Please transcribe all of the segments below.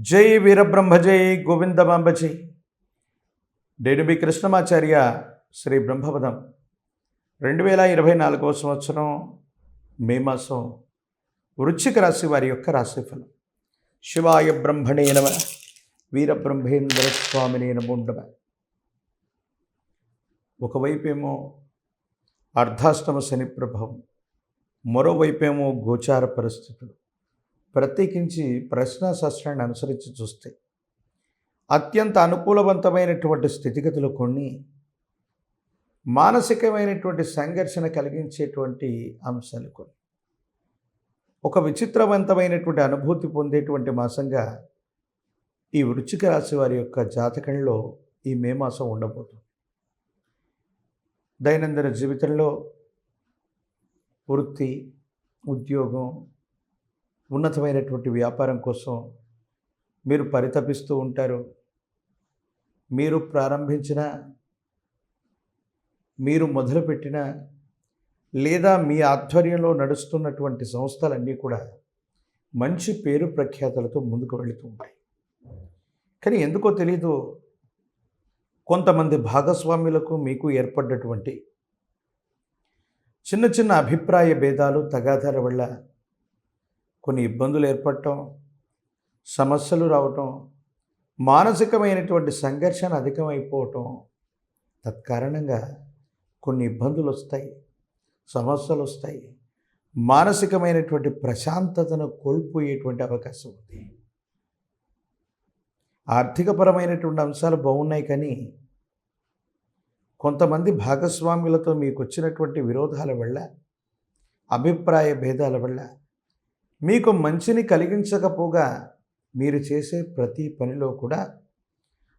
జై వీరబ్రహ్మ జై గోవిందమాంబ జై. నేను మీ కృష్ణమాచార్య శ్రీ బ్రహ్మపదం. రెండు వేల ఇరవై నాలుగవ సంవత్సరం మే మాసం వృశ్చిక రాశి వారి యొక్క రాశిఫలం. శివాయ బ్రహ్మణే నమ వీరబ్రహ్మేంద్ర స్వామినే నమోండమ ఒకవైపేమో అర్ధాష్టమ శని ప్రభావం మరోవైపేమో గోచార పరిస్థితులు. ప్రత్యేకించి ప్రశ్నాశాస్త్రాన్ని అనుసరించి చూస్తే అత్యంత అనుకూలవంతమైనటువంటి స్థితిగతులు కొన్ని మానసికమైనటువంటి సంఘర్షణ కలిగించేటువంటి అంశాలు కొన్ని. ఒక విచిత్రవంతమైనటువంటి అనుభూతి పొందేటువంటి మాసంగా ఈ వృచ్చిక రాశి వారి యొక్క జాతకంలో ఈ మే మాసం ఉండబోతుంది. దైనందిన జీవితంలో వృత్తి ఉద్యోగం ఉన్నతమైనటువంటి వ్యాపారం కోసం మీరు పరితపిస్తూ ఉంటారు. మీరు ప్రారంభించిన మీరు మొదలుపెట్టిన లేదా మీ ఆధ్వర్యంలో నడుస్తున్నటువంటి సంస్థలన్నీ కూడా మంచి పేరు ప్రఖ్యాతలతో ముందుకు వెళుతూ ఉంటాయి. కానీ ఎందుకో తెలీదు కొంతమంది భాగస్వాములకు మీకు ఏర్పడ్డటువంటి చిన్న చిన్న అభిప్రాయ భేదాలు తగాదాల వల్ల కొన్ని ఇబ్బందులు ఏర్పడటం సమస్యలు రావటం మానసికమైనటువంటి సంఘర్షణ అధికమైపోవటం తత్కారణంగా కొన్ని ఇబ్బందులు వస్తాయి సమస్యలు వస్తాయి. మానసికమైనటువంటి ప్రశాంతతను కోల్పోయేటువంటి అవకాశం ఉంది. ఆర్థికపరమైనటువంటి అంశాలు బాగున్నాయి కానీ కొంతమంది భాగస్వాములతో మీకు వచ్చినటువంటి విరోధాల వల్ల అభిప్రాయ భేదాల వల్ల మీకు మంచిని కలిగించకపోగా మీరు చేసే ప్రతి పనిలో కూడా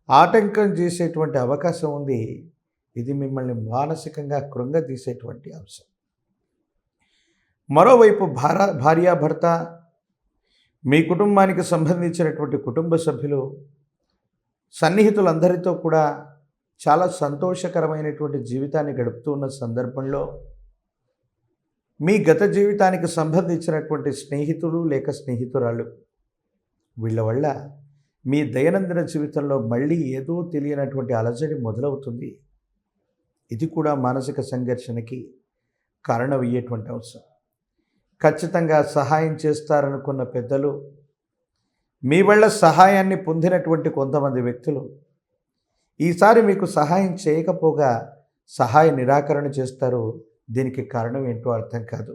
ఆటంకం చేసేటువంటి అవకాశం ఉంది. ఇది మిమ్మల్ని మానసికంగా కృంగదీసేటువంటి అంశం. మరోవైపు భార భార్యాభర్త మీ కుటుంబానికి సంబంధించినటువంటి కుటుంబ సభ్యులు సన్నిహితులందరితో కూడా చాలా సంతోషకరమైనటువంటి జీవితాన్ని గడుపుతూ ఉన్న సందర్భంలో మీ గత జీవితానికి సంబంధించినటువంటి స్నేహితులు లేక స్నేహితురాళ్ళు. వీళ్ళ వల్ల మీ దైనందిన జీవితంలో మళ్ళీ ఏదో తెలియనటువంటి అలజడి మొదలవుతుంది. ఇది కూడా మానసిక సంఘర్షణకి కారణమయ్యేటువంటి అవసరం. ఖచ్చితంగా సహాయం చేస్తారనుకున్న పెద్దలు మీ వల్ల సహాయాన్ని పొందినటువంటి కొంతమంది వ్యక్తులు ఈసారి మీకు సహాయం చేయకపోగా సహాయ నిరాకరణ చేస్తారు దీనికి కారణం ఏంటో అర్థం కాదు.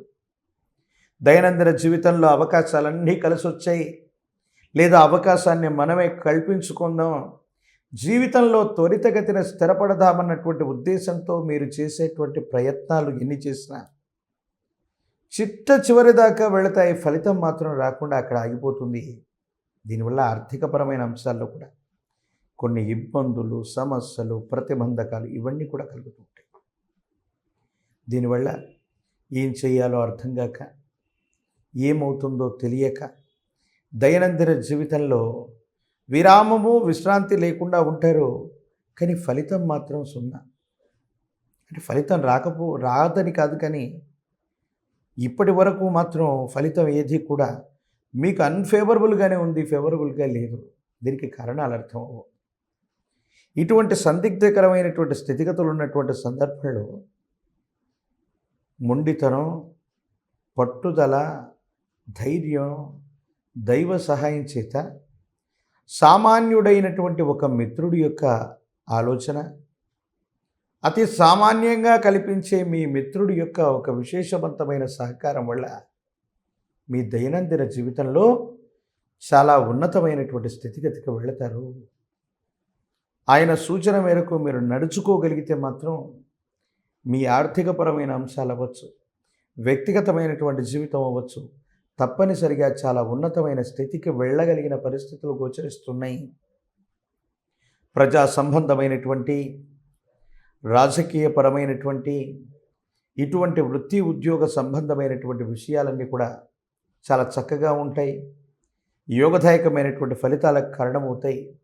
దైనందిన జీవితంలో అవకాశాలన్నీ కలిసి వచ్చాయి లేదా అవకాశాన్ని మనమే కల్పించుకుందాం. జీవితంలో త్వరితగతిన స్థిరపడదామన్నటువంటి ఉద్దేశంతో మీరు చేసేటువంటి ప్రయత్నాలు ఎన్ని చేసినా చిట్ట చివరి దాకా వెళతాయి. ఫలితం మాత్రం రాకుండా అక్కడ ఆగిపోతుంది. దీనివల్ల ఆర్థికపరమైన అంశాల్లో కూడా కొన్ని ఇబ్బందులు సమస్యలు ప్రతిబంధకాలు ఇవన్నీ కూడా కలుగుతాయి. దీనివల్ల ఏం చేయాలో అర్థం కాక ఏమవుతుందో తెలియక దైనందిన జీవితంలో విరామము విశ్రాంతి లేకుండా ఉంటారు కానీ ఫలితం మాత్రం సున్నా. అంటే ఫలితం రాకపో రాదని కాదు కానీ ఇప్పటి వరకు మాత్రం ఫలితం ఏది కూడా మీకు అన్ఫేవరబుల్గానే ఉంది ఫేవరబుల్గా లేదు. దీనికి కారణాలు అర్థం అవ్వవు ఇటువంటి సందిగ్ధకరమైనటువంటి స్థితిగతులు ఉన్నటువంటి సందర్భంలో మొండితనం పట్టుదల ధైర్యం దైవ సహాయం చేత సామాన్యుడైనటువంటి ఒక మిత్రుడి యొక్క ఆలోచన అతి సామాన్యంగా కల్పించే మీ మిత్రుడి యొక్క ఒక విశేషవంతమైన సహకారం వల్ల మీ దైనందిన జీవితంలో చాలా ఉన్నతమైనటువంటి స్థితిగతికి వెళతారు. ఆయన సూచన మేరకు మీరు నడుచుకోగలిగితే మాత్రం మీ ఆర్థికపరమైన అంశాలు అవ్వచ్చు వ్యక్తిగతమైనటువంటి జీవితం అవ్వచ్చు తప్పనిసరిగా చాలా ఉన్నతమైన స్థితికి వెళ్ళగలిగిన పరిస్థితులు గోచరిస్తున్నాయి. ప్రజా సంబంధమైనటువంటి రాజకీయపరమైనటువంటి ఇటువంటి వృత్తి ఉద్యోగ సంబంధమైనటువంటి విషయాలన్నీ కూడా చాలా చక్కగా ఉంటాయి. యోగదాయకమైనటువంటి ఫలితాలకు కారణమవుతాయి.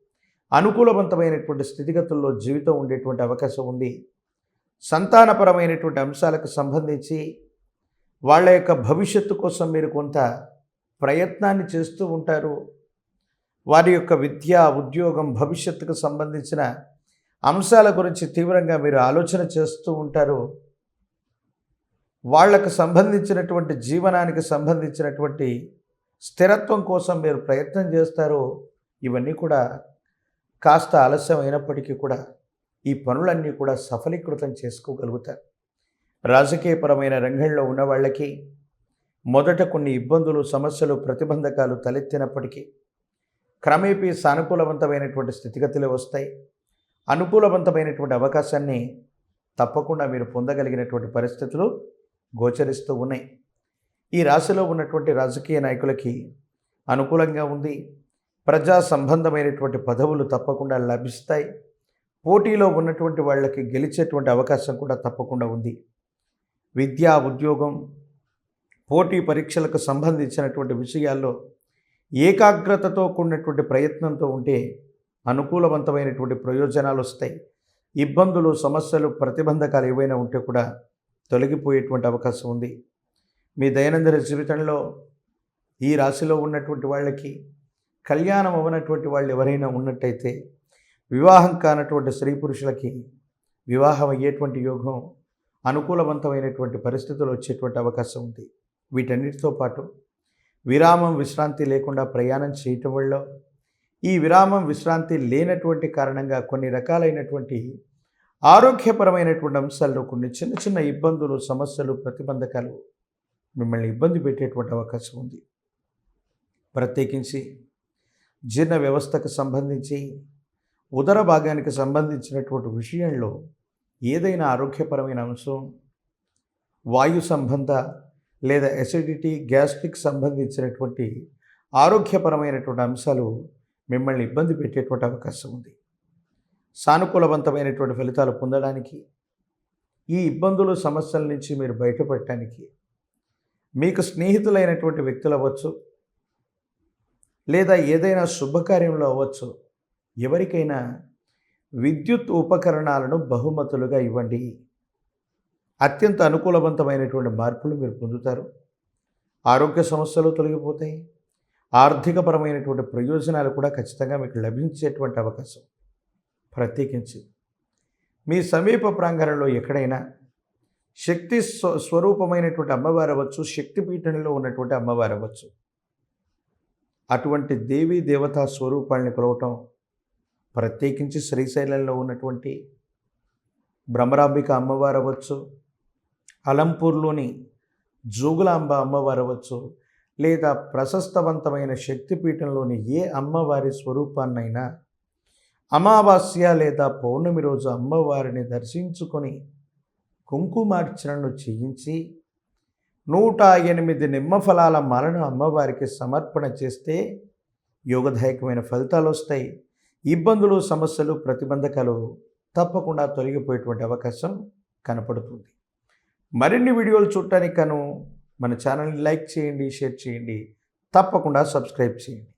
అనుకూలవంతమైనటువంటి స్థితిగతుల్లో జీవితం ఉండేటువంటి అవకాశం ఉంది. సంతానపరమైనటువంటి అంశాలకు సంబంధించి వాళ్ళ యొక్క భవిష్యత్తు కోసం మీరు కొంత ప్రయత్నాన్ని చేస్తూ ఉంటారు. వారి యొక్క విద్య ఉద్యోగం భవిష్యత్తుకు సంబంధించిన అంశాల గురించి తీవ్రంగా మీరు ఆలోచన చేస్తూ ఉంటారు. వాళ్ళకు సంబంధించినటువంటి జీవనానికి సంబంధించినటువంటి స్థిరత్వం కోసం మీరు ప్రయత్నం చేస్తారు. ఇవన్నీ కూడా కాస్త ఆలస్యం అయినప్పటికీ కూడా ఈ పనులన్నీ కూడా సఫలీకృతం చేసుకోగలుగుతారు. రాజకీయపరమైన రంగంలో ఉన్న వాళ్ళకి మొదట కొన్ని ఇబ్బందులు సమస్యలు ప్రతిబంధకాలు తలెత్తినప్పటికీ క్రమేపీ సానుకూలవంతమైనటువంటి స్థితిగతులు వస్తాయి. అనుకూలవంతమైనటువంటి అవకాశాన్ని తప్పకుండా మీరు పొందగలిగినటువంటి పరిస్థితులు గోచరిస్తూ ఉన్నాయి. ఈ రాశిలో ఉన్నటువంటి రాజకీయ నాయకులకి అనుకూలంగా ఉంది. ప్రజా సంబంధమైనటువంటి పదవులు తప్పకుండా లభిస్తాయి. పోటీలో ఉన్నటువంటి వాళ్ళకి గెలిచేటువంటి అవకాశం కూడా తప్పకుండా ఉంది. విద్యా ఉద్యోగం పోటీ పరీక్షలకు సంబంధించినటువంటి విషయాల్లో ఏకాగ్రతతో కూడినటువంటి ప్రయత్నంతో ఉంటే అనుకూలవంతమైనటువంటి ప్రయోజనాలు వస్తాయి. ఇబ్బందులు సమస్యలు ప్రతిబంధకాలు ఏవైనా ఉంటే కూడా తొలగిపోయేటువంటి అవకాశం ఉంది. మీ దైనందిన జీవితంలో ఈ రాశిలో ఉన్నటువంటి వాళ్ళకి కళ్యాణం అవ్వనటువంటి వాళ్ళు ఎవరైనా ఉన్నట్టయితే వివాహం కానటువంటి స్త్రీ పురుషులకి వివాహం అయ్యేటువంటి యోగం అనుకూలవంతమైనటువంటి పరిస్థితులు వచ్చేటువంటి అవకాశం ఉంది. వీటన్నిటితో పాటు విరామం విశ్రాంతి లేకుండా ప్రయాణం చేయటం వల్ల ఈ విరామం విశ్రాంతి లేనటువంటి కారణంగా కొన్ని రకాలైనటువంటి ఆరోగ్యపరమైనటువంటి అంశాల్లో కొన్ని చిన్న చిన్న ఇబ్బందులు సమస్యలు ప్రతిబంధకాలు మిమ్మల్ని ఇబ్బంది పెట్టేటువంటి అవకాశం ఉంది. ప్రత్యేకించి జీర్ణ వ్యవస్థకు సంబంధించి ఉదర భాగానికి సంబంధించినటువంటి విషయంలో ఏదైనా ఆరోగ్యపరమైన అంశం వాయు సంబంధ లేదా ఎసిడిటీ గ్యాస్ట్రిక్ సంబంధించినటువంటి ఆరోగ్యపరమైనటువంటి అంశాలు మిమ్మల్ని ఇబ్బంది పెట్టేటువంటి అవకాశం ఉంది. సానుకూలవంతమైనటువంటి ఫలితాలు పొందడానికి ఈ ఇబ్బందులు సమస్యల నుంచి మీరు బయటపడటానికి మీకు స్నేహితులైనటువంటి వ్యక్తులు అవ్వచ్చు లేదా ఏదైనా శుభకార్యంలో అవ్వచ్చు ఎవరికైనా విద్యుత్ ఉపకరణాలను బహుమతులుగా ఇవ్వండి. అత్యంత అనుకూలవంతమైనటువంటి మార్పులు మీరు పొందుతారు. ఆరోగ్య సమస్యలు తొలగిపోతాయి. ఆర్థికపరమైనటువంటి ప్రయోజనాలు కూడా ఖచ్చితంగా మీకు లభించేటువంటి అవకాశం ప్రత్యేకించి. మీ సమీప ప్రాంగణంలో ఎక్కడైనా శక్తి స్వ స్వరూపమైనటువంటి అమ్మవారు అవ్వచ్చు శక్తిపీఠంలో ఉన్నటువంటి అమ్మవారు అవ్వచ్చు. అటువంటి దేవీ దేవతా స్వరూపాలని కొలవటం ప్రత్యేకించి శ్రీశైలంలో ఉన్నటువంటి భ్రమరాంబిక అమ్మవారు అవ్వచ్చు అలంపూర్లోని జోగులాంబ అమ్మవారు అవ్వచ్చు లేదా ప్రశస్తవంతమైన శక్తిపీఠంలోని ఏ అమ్మవారి స్వరూపాన్నైనా అమావాస్య లేదా పౌర్ణమి రోజు అమ్మవారిని దర్శించుకొని కుంకుమార్చనను చేయించి నూట ఎనిమిది నిమ్మ ఫలాల మాలను అమ్మవారికి సమర్పణ చేస్తే యోగదాయకమైన ఫలితాలు వస్తాయి. ఇబ్బందులు సమస్యలు ప్రతిబంధకాలు తప్పకుండా తొలగిపోయేటువంటి అవకాశం కనపడుతుంది. మరిన్ని వీడియోలు చూడటానికి కను మన ఛానల్ని లైక్ చేయండి షేర్ చేయండి. తప్పకుండా సబ్స్క్రైబ్ చేయండి.